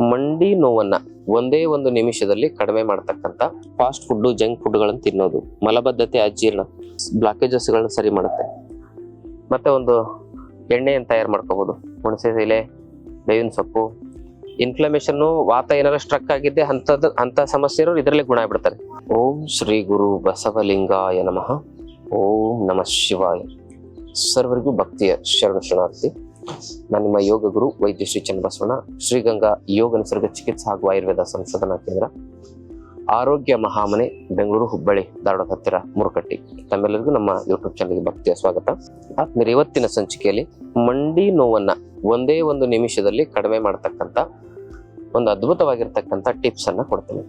ಮಂಡಿ ನೋವನ್ನ ಒಂದೇ ಒಂದು ನಿಮಿಷದಲ್ಲಿ ಕಡಿಮೆ ಮಾಡತಕ್ಕಂತ ಫಾಸ್ಟ್ ಫುಡ್ ಜಂಕ್ ಫುಡ್ಗಳನ್ನು ತಿನ್ನೋದು. ಮಲಬದ್ಧತೆ, ಅಜೀರ್ಣ ಬ್ಲಾಕೇಜಸ್ ಗಳನ್ನ ಸರಿ ಮಾಡುತ್ತೆ. ಮತ್ತೆ ಒಂದು ಎಣ್ಣೆಯನ್ನು ತಯಾರು ಮಾಡ್ಕೋಬಹುದು ಹುಣಸೆ ಎಲೆ ಬೇವಿನ ಸೊಪ್ಪು ಇನ್ಫ್ಲಮೇಷನ್ ವಾತ ಏನಾರ ಸ್ಟ್ರಕ್ ಆಗಿದ್ದೆ ಅಂತದ್ ಅಂತ ಸಮಸ್ಯೆ ಇರೋರು ಇದರಲ್ಲಿ ಗುಣ ಆಗ್ಬಿಡ್ತಾರೆ. ಓಂ ಶ್ರೀ ಗುರು ಬಸವಲಿಂಗಾಯ ನಮಃ. ಓಂ ನಮಃ ಶಿವಾಯ. ಸರ್ವರಿಗೂ ಭಕ್ತಿಯ ಶರಣ ಶರಣಾರ್ಥಿ. ನಾನು ನಿಮ್ಮ ಯೋಗ ಗುರು ವೈದ್ಯ ಶ್ರೀ ಚನ್ನಬಸವಣ್ಣ, ಶ್ರೀಗಂಗಾ ಯೋಗ ನಿಸರ್ಗ ಚಿಕಿತ್ಸಾ ಹಾಗೂ ಆಯುರ್ವೇದ ಸಂಶೋಧನಾ ಕೇಂದ್ರ, ಆರೋಗ್ಯ ಮಹಾಮನೆ, ಬೆಂಗಳೂರು ಹುಬ್ಬಳ್ಳಿ ಧಾರವಾಡ ಹತ್ತಿರ ಮುರುಕಟ್ಟಿ. ತಮ್ಮೆಲ್ಲರಿಗೂ ನಮ್ಮ ಯೂಟ್ಯೂಬ್ ಚಾನಲ್ಗೆ ಭಕ್ತಿಯ ಸ್ವಾಗತ. ಆತ್ಮೀರ ಇವತ್ತಿನ ಸಂಚಿಕೆಯಲ್ಲಿ ಮಂಡಿ ನೋವನ್ನ ಒಂದೇ ಒಂದು ನಿಮಿಷದಲ್ಲಿ ಕಡಿಮೆ ಮಾಡತಕ್ಕಂತ ಒಂದು ಅದ್ಭುತವಾಗಿರ್ತಕ್ಕಂಥ ಟಿಪ್ಸ್ ಅನ್ನ ಕೊಡ್ತೇನೆ.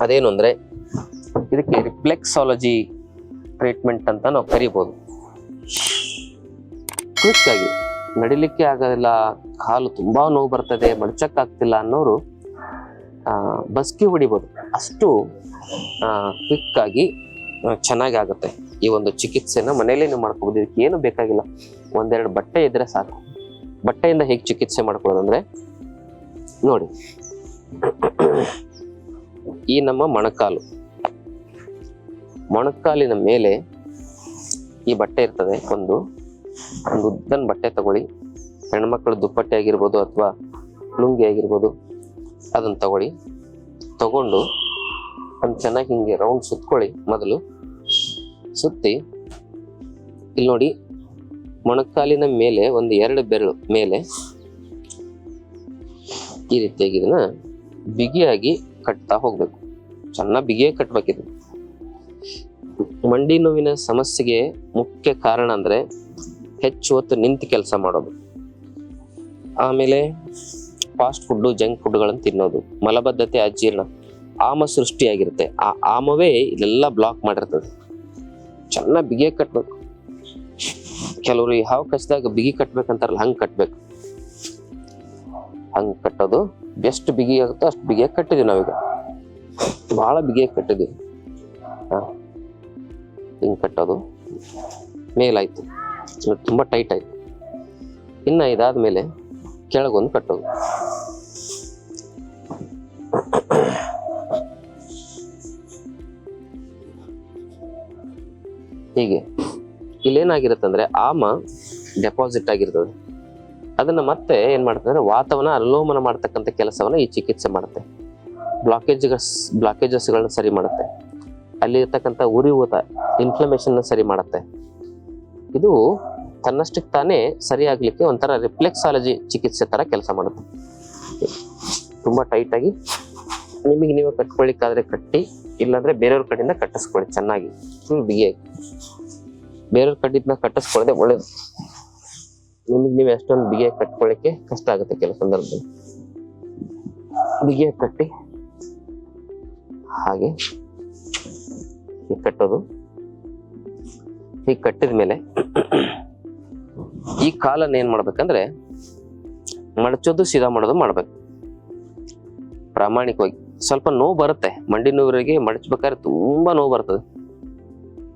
ಅದೇನು ಅಂದ್ರೆ, ಇದಕ್ಕೆ ರಿಫ್ಲೆಕ್ಸಾಲಜಿ ಟ್ರೀಟ್ಮೆಂಟ್ ಅಂತ ನಾವು ಕರಿಬಹುದು ಕ್ವಿಕ್ ಆಗಿ ನಡಿಲಿಕ್ಕೆ ಆಗೋದಿಲ್ಲ ಕಾಲು ತುಂಬಾ ನೋವು ಬರ್ತದೆ, ಮಡಚಕ್ಕಾಗ್ತಿಲ್ಲ ಅನ್ನೋರು ಬಸ್ಕಿ ಹೊಡಿಬೋದು. ಅಷ್ಟು ಕ್ವಿಕ್ ಆಗಿ ಚೆನ್ನಾಗಿ ಆಗುತ್ತೆ. ಈ ಒಂದು ಚಿಕಿತ್ಸೆನ ಮನೆಯಲ್ಲೇ ನೀವು ಮಾಡ್ಕೋಬೋದು. ಇದಕ್ಕೆ ಏನು ಬೇಕಾಗಿಲ್ಲ. ಒಂದೆರಡು ಬಟ್ಟೆ ಇದ್ರೆ ಸಾಕು. ಬಟ್ಟೆಯಿಂದ ಹೇಗೆ ಚಿಕಿತ್ಸೆ ಮಾಡ್ಕೊಳ್ಳೋದಂದ್ರೆ, ನೋಡಿ. ಈ ನಮ್ಮ ಮೊಣಕಾಲು. ಮೊಣಕಾಲಿನ ಮೇಲೆ ಈ ಬಟ್ಟೆ ಇರ್ತದೆ, ಒಂದು. ಒಂದು ಉದ್ದನ ಬಟ್ಟೆ ತಗೊಳ್ಳಿ. ಹೆಣ್ಮಕ್ಳು ದುಪ್ಪಟ್ಟೆ ಆಗಿರ್ಬೋದು ಅಥವಾ ಲುಂಗಿ ಆಗಿರ್ಬೋದು ಅದನ್ನು ತಗೊಳ್ಳಿ. ತಗೊಂಡು ಒಂದು ಚೆನ್ನಾಗಿ ಹಿಂಗೆ ರೌಂಡ್ ಸುತ್ಕೊಳ್ಳಿ ಮೊದಲು. ಸುತ್ತಿ ಇಲ್ಲಿ ನೋಡಿ, ಮೊಣಕಾಲಿನ ಮೇಲೆ ಒಂದು ಎರಡು ಬೆರಳು ಮೇಲೆ ಈ ರೀತಿಯಾಗಿ ಇದನ್ನ ಬಿಗಿಯಾಗಿ ಕಟ್ತಾ ಹೋಗ್ಬೇಕು. ಚೆನ್ನಾಗಿ ಬಿಗಿಯಾಗಿ ಕಟ್ಬೇಕಿದೆ. ಮಂಡಿ ನೋವಿನ ಸಮಸ್ಯೆಗೆ ಮುಖ್ಯ ಕಾರಣ ಅಂದ್ರೆ ಹೆಚ್ಚು ಹೊತ್ತು ನಿಂತು ಕೆಲಸ ಮಾಡೋದು. ಆಮೇಲೆ ಫಾಸ್ಟ್ ಫುಡ್ ಜಂಕ್ ಫುಡ್ಗಳನ್ನು ತಿನ್ನೋದು. ಮಲಬದ್ಧತೆ, ಅಜೀರ್ಣ. ಆಮ ಸೃಷ್ಟಿಯಾಗಿರುತ್ತೆ. ಆ ಆಮವೇ ಇದೆಲ್ಲ ಬ್ಲಾಕ್ ಮಾಡಿರ್ತದೆ. ಚೆನ್ನಾಗಿ ಬಿಗಿ ಕಟ್ಬೇಕು. ಕೆಲವರು ಈ ಹಾವು ಕಚ್ಚಿದಾಗ ಬಿಗಿ ಕಟ್ಬೇಕಂತಾರಲ್ಲ, ಹಂಗೆ ಕಟ್ಬೇಕು. ಹಂಗೆ ಕಟ್ಟೋದು. ಎಷ್ಟು ಬಿಗಿ ಆಗುತ್ತೋ ಅಷ್ಟು ಬಿಗಿಯಾಗಿ ಕಟ್ಟಿದ್ವಿ ನಾವೀಗ. ಬಹಳ ಬಿಗಿಯಾಗಿ ಕಟ್ಟಿದ್ವಿ. ಹಾ. ಹಿಂಗೆ ಕಟ್ಟೋದು. ಮೇಲಾಯ್ತು. ತುಂಬಾ ಟೈಟ್ ಆಯ್ತು. ಇನ್ನ ಇದಾದ್ಮೇಲೆ ಕೆಳಗೊಂದು ಕಟ್ಟೋದು. ಹೀಗೆ. ಇಲ್ಲೇನಾಗಿರುತ್ತಂದರೆ ಆಮ ಡೆಪಾಸಿಟ್ ಆಗಿರ್ತದೆ. ಅದನ್ನ ಮತ್ತೆ ಏನ್ ಮಾಡ್ತದೆ ಅಂದ್ರೆ ವಾತಾವರಣ ಅನುಲೋಮನ ಮಾಡ್ತಕ್ಕಂಥ ಕೆಲಸವನ್ನ ಈ ಚಿಕಿತ್ಸೆ ಮಾಡುತ್ತೆ. ಬ್ಲಾಕೇಜಸ್ ಬ್ಲಾಕೇಜಸ್ಗಳನ್ನ ಸರಿ ಮಾಡುತ್ತೆ. ಅಲ್ಲಿ ಇರ್ತಕ್ಕಂಥ ಉರಿಯೂತ ಇನ್ಫ್ಲಮೇಷನ್ನ ಸರಿ ಮಾಡುತ್ತೆ. ಇದು ತನ್ನಷ್ಟಕ್ಕೆ ತಾನೇ ಸರಿಯಾಗಲಿಕ್ಕೆ ಒಂಥರ ರಿಫ್ಲೆಕ್ಸಾಲಜಿ ಚಿಕಿತ್ಸೆ ತರ ಕೆಲಸ ಮಾಡುತ್ತೆ. ತುಂಬಾ ಟೈಟ್ ಆಗಿ ನಿಮಗೆ ನೀವು ಕಟ್ಕೊಳ್ಳಿಕ್ಕಾದ್ರೆ ಕಟ್ಟಿ, ಇಲ್ಲಾಂದ್ರೆ ಬೇರೆಯವ್ರ ಕಡೆಯಿಂದ ಕಟ್ಟಿಸ್ಕೊಳ್ಳಿ ಚೆನ್ನಾಗಿ ಫುಲ್ ಬಿಗಿಯಾಗಿ ಬೇರೆಯವ್ರ ಕಡೆಯಿಂದ ಕಟ್ಟಿಸ್ಕೊಳ್ಳದೆ ಒಳ್ಳೇದು. ನಿಮಗೆ ನೀವು ಎಷ್ಟೊಂದು ಬಿಗಿಯಾಗಿ ಕಟ್ಕೊಳ್ಳಿಕ್ಕೆ ಕಷ್ಟ ಆಗುತ್ತೆ ಕೆಲವು ಸಂದರ್ಭದಲ್ಲಿ. ಬಿಗಿಯಾಗಿ ಕಟ್ಟಿ, ಹಾಗೆ ಹೀಗೆ ಕಟ್ಟೋದು. ಹೀಗೆ ಕಟ್ಟಿದ ಮೇಲೆ ಈ ಕಾಲ ಏನ್ ಮಾಡ್ಬೇಕಂದ್ರೆ ಮಡಚೋದು, ಸೀದಾ ಮಾಡೋದು ಮಾಡ್ಬೇಕು. ಪ್ರಾಮಾಣಿಕವಾಗಿ. ಸ್ವಲ್ಪ ನೋವು ಬರುತ್ತೆ. ಮಂಡಿ ನೋವರಿಗೆ ಮಡಚ್ಬೇಕಾದ್ರೆ ತುಂಬಾ ನೋವು ಬರ್ತದೆ.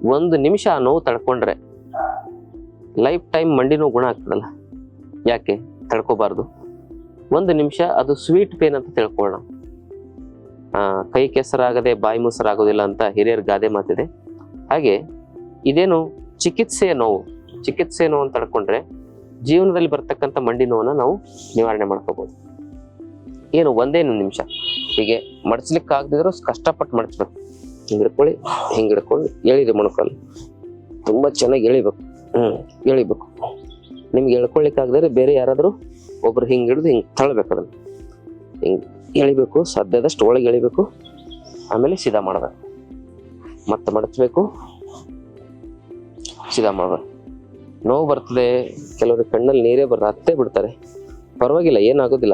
ಒಂದು ನಿಮಿಷ ಆ ನೋವು ತಡ್ಕೊಂಡ್ರೆ ಲೈಫ್ ಟೈಮ್ ಮಂಡಿ ನೋವು ಗುಣ ಆಗ್ತದಲ್ಲ? ಯಾಕೆ? ತಡ್ಕೋಬಾರ್ದು. ಒಂದು ನಿಮಿಷ ಅದು ಸ್ವೀಟ್ ಪೇನ್ ಅಂತ ತಿಳ್ಕೊಳ್ಳೋಣ. ಕೈ ಕೆಸರಾಗದೆ ಬಾಯಿ ಮೊಸರಾಗೋದಿಲ್ಲ ಅಂತ ಹಿರಿಯರ ಗಾದೆ ಮಾತಿದೆ. ಹಾಗೆ ಇದೇನು ಚಿಕಿತ್ಸೆಯ ನೋವು, ಚಿಕಿತ್ಸೆ ನೋವು ಅಂತ ತಡ್ಕೊಂಡ್ರೆ ಜೀವನದಲ್ಲಿ ಬರ್ತಕ್ಕಂಥ ಮಂಡಿ ನೋವನ್ನು ನಾವು ನಿವಾರಣೆ ಮಾಡ್ಕೋಬಹುದು ಏನು ಒಂದೇ ನಿಮಿಷ. ಹೀಗೆ ಮಡಿಸ್ಲಿಕ್ಕೆ ಆಗದಿದ್ರು ಕಷ್ಟಪಟ್ಟು ಮಡಿಸ್ಬೇಕು. ಹಿಂಗೆ ಹಿಡ್ಕೊಳ್ಳಿ ಹಿಂಗೆ ಹಿಡ್ಕೊಂಡು ಎಳಿರಿ ಮೊಣಕಾಲು ತುಂಬಾ ಚೆನ್ನಾಗಿ ಎಳಿಬೇಕು. ಹ್ಞೂ ಎಳಿಬೇಕು. ನಿಮ್ಗೆ ಎಳ್ಕೊಳ್ಲಿಕ್ಕೆ ಆಗದ್ರೆ ಬೇರೆ ಯಾರಾದರೂ ಒಬ್ರು ಹಿಂಗೆ ಹಿಡಿದು ಹಿಂಗೆ ತಳ್ಬೇಕು ಅದನ್ನು. ಹಿಂಗೆ ಎಳಿಬೇಕು ಸಾಧ್ಯದಷ್ಟು ಒಳಗೆ ಎಳಿಬೇಕು, ಆಮೇಲೆ ಸೀದಾ ಮಾಡಬೇಕು. ಮತ್ತೆ ಮಡಚ್ಬೇಕು. ಸೀದಾ ಮಾಡೋಣ ನೋವು ಬರ್ತದೆ, ಕೆಲವರು ಕಣ್ಣಲ್ಲಿ ನೀರೇ ಬರ ಹತ್ತೇ ಬಿಡ್ತಾರೆ. ಪರವಾಗಿಲ್ಲ, ಏನಾಗೋದಿಲ್ಲ.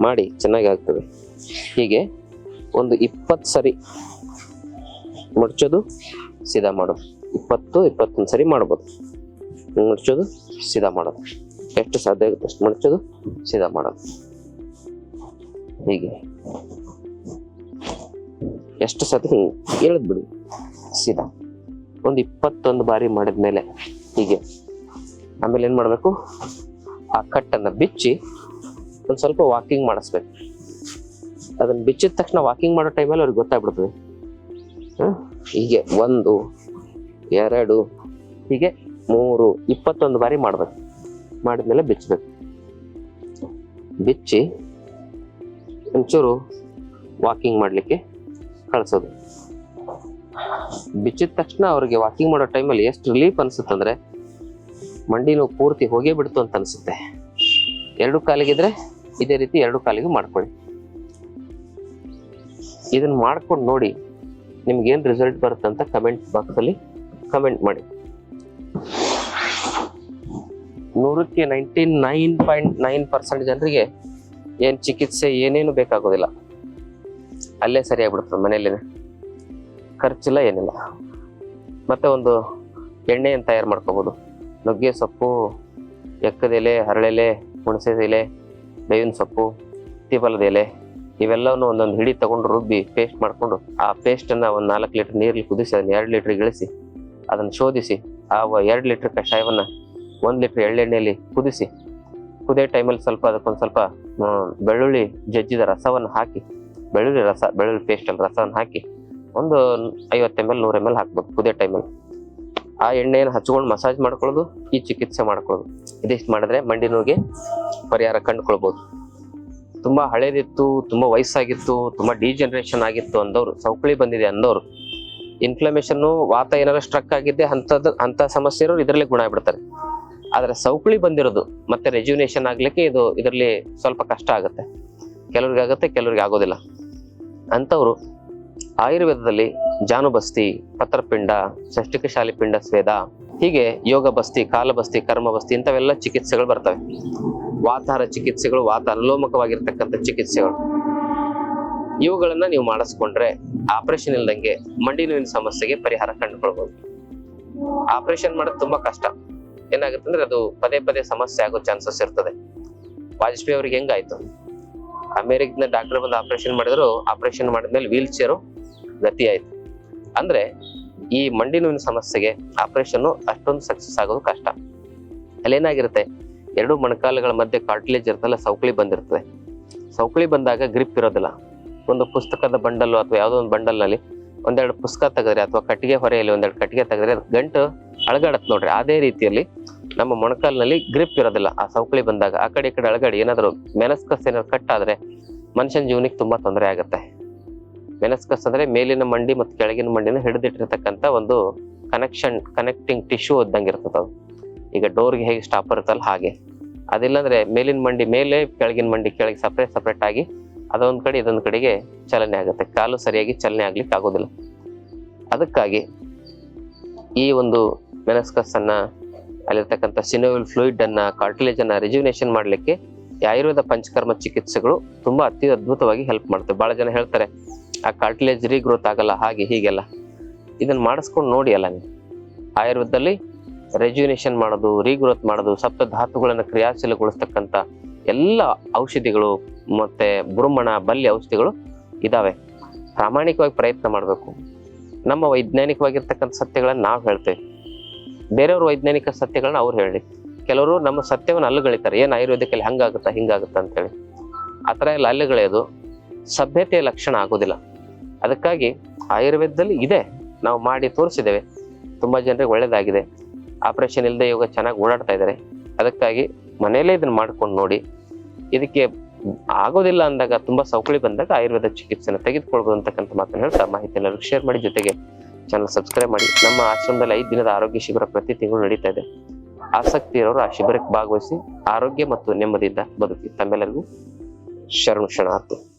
ಮಾಡಿ, ಚೆನ್ನಾಗಿ ಆಗ್ತದೆ. ಹೀಗೆ ಒಂದು ಇಪ್ಪತ್ತು ಸರಿ ಮುಡ್ಚೋದು ಸೀದಾ ಮಾಡೋದು. ಇಪ್ಪತ್ತು, ಇಪ್ಪತ್ತೊಂದು ಸರಿ ಮಾಡ್ಬೋದು. ಮುಡ್ಚೋದು ಸಿದ ಮಾಡೋದು. ಎಷ್ಟು ಸಾಧ್ಯ ಆಗುತ್ತೆ ಅಷ್ಟು ಮುಡ್ಚೋದು ಸೀದಾ ಮಾಡೋದು. ಹೀಗೆ. ಎಷ್ಟು ಹಿಂಗೆ ಎಳೆದ್ ಬಿಡಿ. ಸೀದಾ ಒಂದು ಇಪ್ಪತ್ತೊಂದು ಬಾರಿ ಮಾಡಿದ್ಮೇಲೆ ಹೀಗೆ. ಆಮೇಲೆ ಏನು ಮಾಡಬೇಕು? ಆ ಕಟ್ಟನ್ನು ಬಿಚ್ಚಿ ಒಂದು ಸ್ವಲ್ಪ ವಾಕಿಂಗ್ ಮಾಡಿಸ್ಬೇಕು. ಅದನ್ನ ಬಿಚ್ಚಿದ ತಕ್ಷಣ ವಾಕಿಂಗ್ ಮಾಡೋ ಟೈಮಲ್ಲಿ ಅವ್ರಿಗೆ ಗೊತ್ತಾಗ್ಬಿಡ್ತದೆ? ಹೀಗೆ ಒಂದು, ಎರಡು, ಹೀಗೆ ಮೂರು, ಇಪ್ಪತ್ತೊಂದು ಬಾರಿ ಮಾಡ್ಬೇಕು. ಮಾಡಿದ್ಮೇಲೆ ಬಿಚ್ಚಬೇಕು ಬಿಚ್ಚಿ ಒಂಚೂರು ವಾಕಿಂಗ್ ಮಾಡಲಿಕ್ಕೆ ಕಳಿಸೋದು. ಬಿಚ್ಚಿದ ತಕ್ಷಣ ಅವ್ರಿಗೆ ವಾಕಿಂಗ್ ಮಾಡೋ ಟೈಮಲ್ಲಿ ಎಷ್ಟು ರಿಲೀಫ್ ಅನ್ಸುತ್ತಂದ್ರೆ ಮಂಡಿ ನೋವು ಪೂರ್ತಿ ಹೋಗೇ ಬಿಡ್ತು ಅಂತ ಅನ್ಸುತ್ತೆ. ಎರಡು ಕಾಲಿಗಿದ್ರೆ ಇದೇ ರೀತಿ ಎರಡು ಕಾಲಿಗೂ ಮಾಡ್ಕೊಳ್ಳಿ. ಇದನ್ನ ಮಾಡ್ಕೊಂಡು ನೋಡಿ ನಿಮ್ಗೇನ್ ರಿಸಲ್ಟ್ ಬರುತ್ತೆ ಅಂತ ಕಮೆಂಟ್ ಬಾಕ್ಸಲ್ಲಿ ಕಮೆಂಟ್ ಮಾಡಿ. ನೂರಕ್ಕೆ ninety nine point nine percent ಜನರಿಗೆ ಏನು ಚಿಕಿತ್ಸೆ ಏನೇನು ಬೇಕಾಗೋದಿಲ್ಲ. ಅಲ್ಲೇ ಸರಿಯಾಗ್ಬಿಡುತ್ತೆ ಮನೆಯಲ್ಲೇನೆ. ಖರ್ಚಿಲ್ಲ ಏನಿಲ್ಲ. ಮತ್ತೆ ಒಂದು ಎಣ್ಣೆಯನ್ನು ತಯಾರು ಮಾಡ್ಕೋಬೋದು. ನುಗ್ಗೆ ಸೊಪ್ಪು, ಎಕ್ಕದ ಎಲೆ ಹರಳೆಲೆ ಹುಣಸೆ ಎಲೆ, ಬೇವಿನ ಸೊಪ್ಪು ತಿಬಲದ ಎಲೆ, ಇವೆಲ್ಲವನ್ನು ಒಂದೊಂದು ಹಿಡಿ ತಗೊಂಡು ರುಬ್ಬಿ ಪೇಸ್ಟ್ ಮಾಡಿಕೊಂಡು ಆ ಪೇಸ್ಟನ್ನು ಒಂದು ನಾಲ್ಕು ಲೀಟರ್ ನೀರಲ್ಲಿ ಕುದಿಸಿ ಅದನ್ನು ಎರಡು ಲೀಟ್ರಿಗೆ ಇಳಿಸಿ, ಅದನ್ನು ಶೋಧಿಸಿ ಆ ಎರಡು ಲೀಟ್ರ್ ಕಷಾಯವನ್ನು ಒಂದು ಲೀಟ್ರ್ ಎಳ್ಳೆಣ್ಣೆಯಲ್ಲಿ ಕುದಿಸಿ, ಕುದೇ ಟೈಮಲ್ಲಿ ಸ್ವಲ್ಪ ಅದಕ್ಕೊಂದು ಸ್ವಲ್ಪ ಬೆಳ್ಳುಳ್ಳಿ ಜಜ್ಜಿದ ರಸವನ್ನು ಹಾಕಿ, ಬೆಳ್ಳುಳ್ಳಿ ರಸ ಬೆಳ್ಳುಳ್ಳಿ ಪೇಸ್ಟಲ್ಲಿ ರಸವನ್ನು ಹಾಕಿ ಒಂದು ಐವತ್ತು ಎಂ ಎಲ್ ನೂರು ಎಂ ಎಲ್ ಹಾಕ್ಬೇಕು ಕುದೇ ಟೈಮಲ್ಲಿ ಆ ಎಣ್ಣೆಯನ್ನು ಹಚ್ಕೊಂಡು ಮಸಾಜ್ ಮಾಡ್ಕೊಳ್ಳೋದು, ಈ ಚಿಕಿತ್ಸೆ ಮಾಡ್ಕೊಳ್ಳೋದು. ಇದಿಷ್ಟು ಮಾಡಿದ್ರೆ ಮಂಡಿ ನೋವಿಗೆ ಪರಿಹಾರ ಕಂಡುಕೊಳ್ಬೋದು. ತುಂಬ ಹಳೇದಿತ್ತು, ತುಂಬ ವಯಸ್ಸಾಗಿತ್ತು, ತುಂಬ ಡಿಜನರೇಷನ್ ಆಗಿತ್ತು ಅಂದವರು ಸೌಕಳಿ ಬಂದಿದೆ ಅಂದವರು. ಇನ್ಫ್ಲಮೇಷನ್ನು ವಾತ ಏನಾರ ಸ್ಟ್ರಕ್ ಆಗಿದ್ದೆ ಅಂಥದ್ದು ಅಂಥ ಸಮಸ್ಯೆ ಇರೋರು ಇದರಲ್ಲಿ ಗುಣ ಆಗ್ಬಿಡ್ತಾರೆ. ಆದರೆ ಸೌಕಳಿ ಬಂದಿರೋದು, ಮತ್ತೆ ರೆಜ್ಯುನೇಷನ್ ಆಗಲಿಕ್ಕೆ ಇದು ಇದರಲ್ಲಿ ಸ್ವಲ್ಪ ಕಷ್ಟ ಆಗುತ್ತೆ. ಕೆಲವ್ರಿಗೆ ಆಗುತ್ತೆ ಕೆಲವ್ರಿಗೆ ಆಗೋದಿಲ್ಲ. ಅಂಥವ್ರು ಆಯುರ್ವೇದದಲ್ಲಿ ಜಾನುಬಸ್ತಿ, ಪತ್ರಪಿಂಡ ಷಷ್ಟಿಕ ಶಾಲಿಪಿಂಡ ಸ್ವೇದ, ಹೀಗೆ ಯೋಗ ಬಸ್ತಿ ಕಾಲಬಸ್ತಿ ಕರ್ಮ ಬಸ್ತಿ ಇಂಥವೆಲ್ಲ ಚಿಕಿತ್ಸೆಗಳು ಬರ್ತವೆ. ವಾತಾರ ಚಿಕಿತ್ಸೆಗಳು, ವಾತ ಅನುಲೋಮಕವಾಗಿರ್ತಕ್ಕಂಥ ಚಿಕಿತ್ಸೆಗಳು. ಇವುಗಳನ್ನ ನೀವು ಮಾಡಿಸ್ಕೊಂಡ್ರೆ ಆಪರೇಷನ್ ಇಲ್ದಂಗೆ ಮಂಡಿ ನೋವಿನ ಸಮಸ್ಯೆಗೆ ಪರಿಹಾರ ಕಂಡುಕೊಳ್ಬಹುದು ಆಪರೇಷನ್ ಮಾಡೋದು ತುಂಬಾ ಕಷ್ಟ. ಏನಾಗುತ್ತೆ ಅಂದ್ರೆ ಅದು ಪದೇ ಪದೇ ಸಮಸ್ಯೆ ಆಗೋ ಚಾನ್ಸಸ್ ಇರ್ತದೆ. ವಾಜಪೇಯಿ ಅವ್ರಿಗೆ ಹೆಂಗಾಯ್ತು? ಅಮೆರಿಕದ ಡಾಕ್ಟರ್ ಬಂದು ಆಪರೇಷನ್ ಮಾಡಿದ್ರು, ಆಪರೇಷನ್ ಮಾಡಿದ್ಮೇಲೆ ವೀಲ್ ಚೇರು ಗತಿ ಆಯ್ತು. ಅಂದ್ರೆ ಈ ಮಂಡಿ ನೋವಿನ ಸಮಸ್ಯೆಗೆ ಆಪರೇಷನ್ ಅಷ್ಟೊಂದು ಸಕ್ಸಸ್ ಆಗೋದು ಕಷ್ಟ. ಅಲ್ಲೇನಾಗಿರುತ್ತೆ ಎರಡು ಮೊಣಕಾಲುಗಳ ಮಧ್ಯೆ ಕಾರ್ಟಿಲೇಜ್ ಇರ್ತಲ್ಲ ಸೌಕಳಿ ಬಂದಿರ್ತದೆ. ಸೌಕಳಿ ಬಂದಾಗ ಗ್ರಿಪ್ ಇರೋದಿಲ್ಲ. ಒಂದು ಪುಸ್ತಕದ ಬಂಡಲ್ ಅಥವಾ ಯಾವುದೋ ಒಂದು ಬಂಡಲ್ನಲ್ಲಿ ಒಂದೆರಡು ಪುಸ್ತಕ ತೆಗೆದ್ರೆ ಅಥವಾ ಕಟ್ಟಿಗೆ ಹೊರೆಯಲ್ಲಿ ಒಂದೆರಡು ಕಟ್ಟಿಗೆ ತೆಗೆದ್ರೆ ಅದು ಗಂಟು ಅಳಗಾಡತ್ ನೋಡ್ರಿ. ಅದೇ ರೀತಿಯಲ್ಲಿ ನಮ್ಮ ಮೊಣಕಾಲಿನಲ್ಲಿ ಗ್ರಿಪ್ ಇರೋದಿಲ್ಲ ಆ ಸೌಕಳಿ ಬಂದಾಗ. ಆ ಕಡೆ ಈ ಕಡೆ ಅಳಗಾಡಿ ಏನಾದರೂ ಮೆನಸ್ಕಸ್ ಏನಾದ್ರು ಕಟ್ ಆದ್ರೆ ಮನುಷ್ಯನ ಜೀವನಕ್ಕೆ ತುಂಬಾ ತೊಂದರೆ ಆಗುತ್ತೆ. ಮೆನಸ್ಕಸ್ ಅಂದ್ರೆ ಮೇಲಿನ ಮಂಡಿ ಮತ್ತು ಕೆಳಗಿನ ಮಂಡಿನ ಹಿಡಿದಿಟ್ಟಿರ್ತಕ್ಕಂಥ ಒಂದು ಕನೆಕ್ಷನ್ ಕನೆಕ್ಟಿಂಗ್ ಟಿಶ್ಯೂ ಇದ್ದಂಗೆ ಇರ್ತದೆ ಅದು. ಈಗ ಡೋರ್ಗೆ ಹೇಗೆ ಸ್ಟಾಪ್ ಇರುತ್ತಲ್ಲ ಹಾಗೆ. ಅದಿಲ್ಲಾಂದ್ರೆ ಮೇಲಿನ ಮಂಡಿ ಮೇಲೆ, ಕೆಳಗಿನ ಮಂಡಿ ಕೆಳಗೆ ಸಪ್ರೇಟ್ ಸಪ್ರೇಟ್ ಆಗಿ ಅದೊಂದು ಕಡೆ, ಇದೊಂದು ಕಡೆಗೆ ಚಲನೆ ಆಗುತ್ತೆ. ಕಾಲು ಸರಿಯಾಗಿ ಚಲನೆ ಆಗ್ಲಿಕ್ಕೆ ಆಗೋದಿಲ್ಲ. ಅದಕ್ಕಾಗಿ ಈ ಒಂದು ಮೆನಸ್ಕಸ್ ಅನ್ನ ಅಲ್ಲಿರ್ತಕ್ಕಂಥ ಸಿನೋವಿಲ್ ಫ್ಲೂಯಿಡ್ ಅನ್ನ ಕಾರ್ಟಿಲೇಜ್ ಅನ್ನ ರಿಜ್ಯುನೇಷನ್ ಮಾಡ್ಲಿಕ್ಕೆ ಆಯುರ್ವೇದ ಪಂಚಕರ್ಮ ಚಿಕಿತ್ಸೆಗಳು ತುಂಬಾ ಅತಿ ಅದ್ಭುತವಾಗಿ ಹೆಲ್ಪ್ ಮಾಡುತ್ತೆ. ಬಹಳ ಜನ ಹೇಳ್ತಾರೆ ಆ ಕಾರ್ಟಿಲೇಜ್ ರೀಗ್ರೋತ್ ಆಗಲ್ಲ, ಹಾಗೆ ಹೀಗೆಲ್ಲ. ಇದನ್ನ ಮಾಡಿಸ್ಕೊಂಡು ನೋಡಿ ಅಲ್ಲ ನೀವು. ಆಯುರ್ವೇದದಲ್ಲಿ ರೆಜ್ಯುನೇಷನ್ ಮಾಡೋದು ರೀಗ್ರೋತ್ ಮಾಡೋದು, ಸಪ್ತ ಧಾತುಗಳನ್ನು ಕ್ರಿಯಾಶೀಲಗೊಳಿಸ್ತಕ್ಕಂಥ ಎಲ್ಲ ಔಷಧಿಗಳು ಮತ್ತೆ ಬ್ರಹ್ಮಣ ಬಲ್ಲಿ ಔಷಧಿಗಳು ಇದಾವೆ. ಪ್ರಾಮಾಣಿಕವಾಗಿ ಪ್ರಯತ್ನ ಮಾಡಬೇಕು. ನಮ್ಮ ವೈಜ್ಞಾನಿಕವಾಗಿರ್ತಕ್ಕಂಥ ಸತ್ಯಗಳನ್ನು ನಾವು ಹೇಳ್ತೇವೆ. ಬೇರೆಯವ್ರ ವೈಜ್ಞಾನಿಕ ಸತ್ಯಗಳನ್ನ ಅವ್ರು ಹೇಳಿ ಕೆಲವರು ನಮ್ಮ ಸತ್ಯವನ್ನು ಅಲ್ಲುಗಳಿತಾರೆ ಏನು ಆಯುರ್ವೇದಿಕಲ್ಲಿ ಹಂಗಾಗುತ್ತಾ ಹಿಂಗಾಗುತ್ತಾ ಅಂತೇಳಿ. ಆ ಥರ ಎಲ್ಲ ಅಲ್ಲುಗಳೆಯೋದು ಸಭ್ಯತೆಯ ಲಕ್ಷಣ ಆಗೋದಿಲ್ಲ. ಅದಕ್ಕಾಗಿ ಆಯುರ್ವೇದದಲ್ಲಿ ಇದೆ. ನಾವು ಮಾಡಿ ತೋರಿಸಿದ್ದೇವೆ. ತುಂಬ ಜನರಿಗೆ ಒಳ್ಳೆಯದಾಗಿದೆ ಆಪರೇಷನ್ ಇಲ್ಲದೆ ಇವಾಗ ಚೆನ್ನಾಗಿ ಓಡಾಡ್ತಾ ಇದ್ದಾರೆ. ಅದಕ್ಕಾಗಿ ಮನೆಯಲ್ಲೇ ಇದನ್ನು ಮಾಡ್ಕೊಂಡು ನೋಡಿ. ಇದಕ್ಕೆ ಆಗೋದಿಲ್ಲ ಅಂದಾಗ, ತುಂಬಾ ಸೌಕಳಿ ಬಂದಾಗ ಆಯುರ್ವೇದ ಚಿಕಿತ್ಸೆನ ತೆಗೆದುಕೊಳ್ಬೋದು ಅಂತಕ್ಕಂಥ ಮಾತನ್ನು ಹೇಳ್ತಾ ಮಾಹಿತಿ ಎಲ್ಲರಿಗೂ ಶೇರ್ ಮಾಡಿ. ಜೊತೆಗೆ ಚಾನಲ್ ಸಬ್ಸ್ಕ್ರೈಬ್ ಮಾಡಿ. ನಮ್ಮ ಆಶ್ರಮದಲ್ಲಿ ಐದು ದಿನದ ಆರೋಗ್ಯ ಶಿಬಿರ ಪ್ರತಿ ತಿಂಗಳು ನಡೀತಾ ಇದೆ. ಆಸಕ್ತಿ ಇರೋರು ಆ ಶಿಬಿರಕ್ಕೆ ಭಾಗವಹಿಸಿ, ಆರೋಗ್ಯ ಮತ್ತು ನೆಮ್ಮದಿಯಿಂದ ಬದುಕಿ. ತಮ್ಮೆಲ್ಲರಿಗೂ ಶರಣು ಶರಣಾರ್ಥಿ.